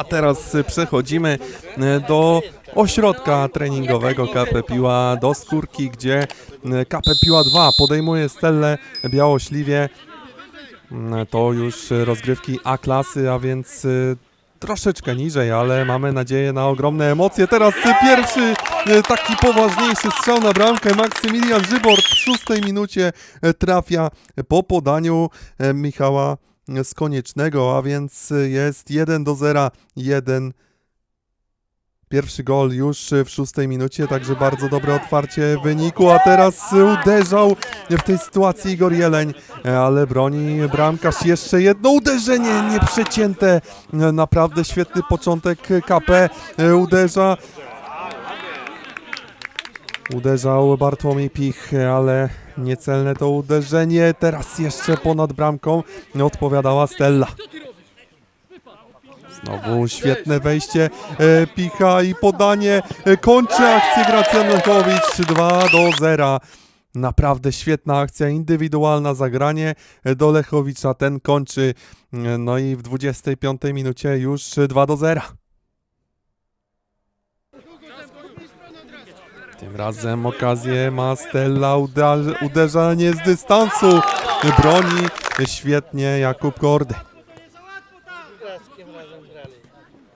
A teraz y, przechodzimy y, do ośrodka treningowego KP Piła, do skórki, gdzie y, KP Piła 2 podejmuje Stellę Białośliwie. Mm, To już rozgrywki A klasy, a więc troszeczkę niżej, ale mamy nadzieję na ogromne emocje. Teraz pierwszy taki poważniejszy strzał na bramkę. Maksymilian Żybor w szóstej minucie trafia po podaniu Michała z koniecznego, a więc y, jest 1 do 0, 1. Pierwszy gol już y, w szóstej minucie, także bardzo dobre otwarcie wyniku, a teraz y, uderzał w tej sytuacji Igor Jeleń, e, ale broni bramkarz jeszcze jedno uderzenie nieprzecięte, E, naprawdę świetny początek KP, e, uderza Uderzał Bartłomiej Pich, ale niecelne to uderzenie. Teraz jeszcze ponad bramką odpowiadała Stella. Znowu świetne wejście e, Picha i podanie. E, kończy akcję Gracjan Lechowicz 2 do 0. Naprawdę świetna akcja indywidualna, zagranie e, do Lechowicza. Ten kończy. No i w 25 minucie już 2 do 0. Tym razem okazję ma Stella, uderzanie z dystansu. Broni świetnie Jakub Kordy.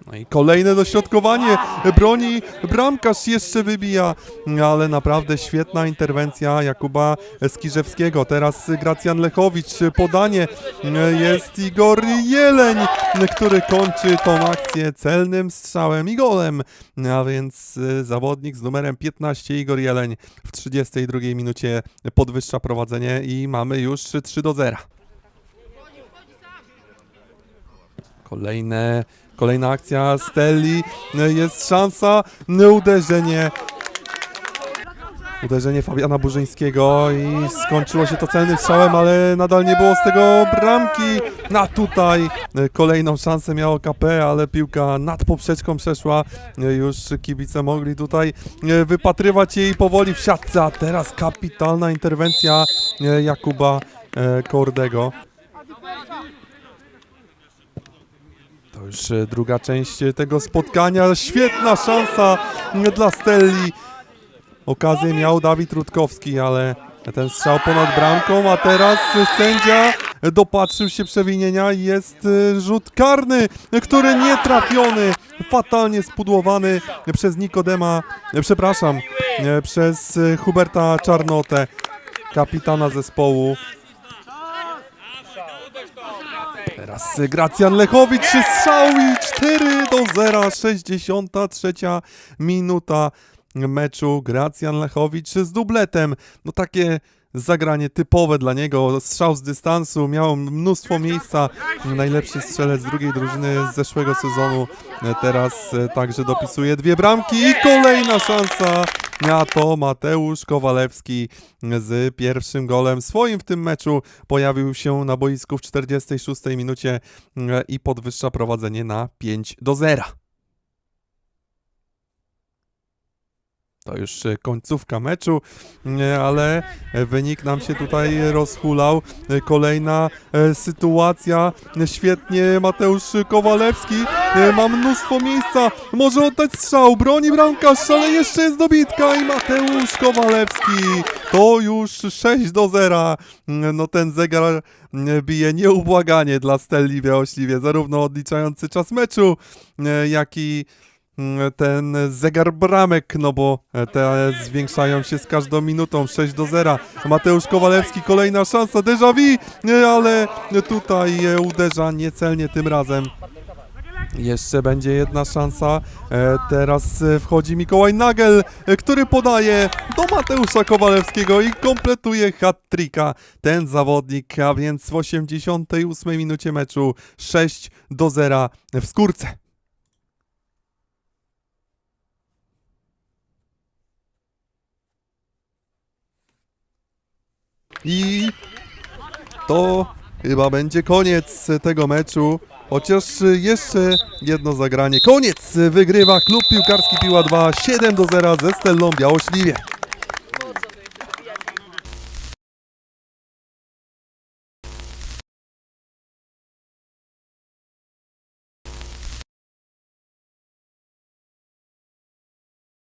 No i kolejne dośrodkowanie broni, bramkarz jeszcze wybija, ale naprawdę świetna interwencja Jakuba Skirzewskiego. Teraz Gracjan Lechowicz, podanie jest Igor Jeleń, który kończy tą akcję celnym strzałem i golem. A więc y, zawodnik z numerem 15 Igor Jeleń w 32 minucie podwyższa prowadzenie i mamy już 3 do 0. Kolejne, kolejna akcja Stelli, jest szansa, uderzenie. Uderzenie Fabiana Burzyńskiego i skończyło się to celnym strzałem, ale nadal nie było z tego bramki. A tutaj kolejną szansę miało KP, ale piłka nad poprzeczką przeszła. Już kibice mogli tutaj wypatrywać jej powoli w siatce, a teraz kapitalna interwencja Jakuba e, Kordego. To już e, druga część e, tego spotkania. Świetna szansa e, dla Stelli. Okazję miał Dawid Rutkowski, ale ten strzał ponad bramką, a teraz sędzia dopatrzył się przewinienia i jest e, rzut karny, który nie trafiony, fatalnie spudłowany przez Nikodema, przepraszam, przez Huberta Czarnotę, kapitana zespołu. Teraz Gracjan Lechowicz strzał i 4 do 0, 63 minuta meczu. Gracjan Lechowicz z dubletem. No takie zagranie typowe dla niego. Strzał z dystansu, miał mnóstwo miejsca. Najlepszy strzelec drugiej drużyny z zeszłego sezonu. Teraz także dopisuje dwie bramki i kolejna szansa. A to Mateusz Kowalewski z pierwszym golem swoim w tym meczu pojawił się na boisku w 46 minucie e, i podwyższa prowadzenie na 5 do 0. To już e, końcówka meczu, e, ale wynik nam się tutaj rozhulał. E, Kolejna e, sytuacja. E, Świetnie Mateusz Kowalewski e, ma mnóstwo miejsca. Może oddać strzał. Broni bramkarz, ale jeszcze jest dobitka i Mateusz Kowalewski. To już 6 do 0. No ten zegar e, bije nieubłaganie dla Stelli Białośliwie, zarówno odliczający czas meczu, e, jak i mm, ten zegar bramek, no bo te zwiększają się z każdą minutą, 6 do 0. Mateusz Kowalewski, kolejna szansa, déjà vu, ale tutaj uderza niecelnie tym razem. Jeszcze będzie jedna szansa. E, Teraz wchodzi Mikołaj Nagel, który podaje do Mateusza Kowalewskiego i kompletuje hat-tricka. Ten zawodnik, a więc w 88 minucie meczu 6 do 0 w skórce. I to chyba będzie koniec tego meczu. Chociaż jeszcze jedno zagranie. Koniec! Wygrywa klub piłkarski Piła 2 7 do 0 ze Stellą Białośliwie.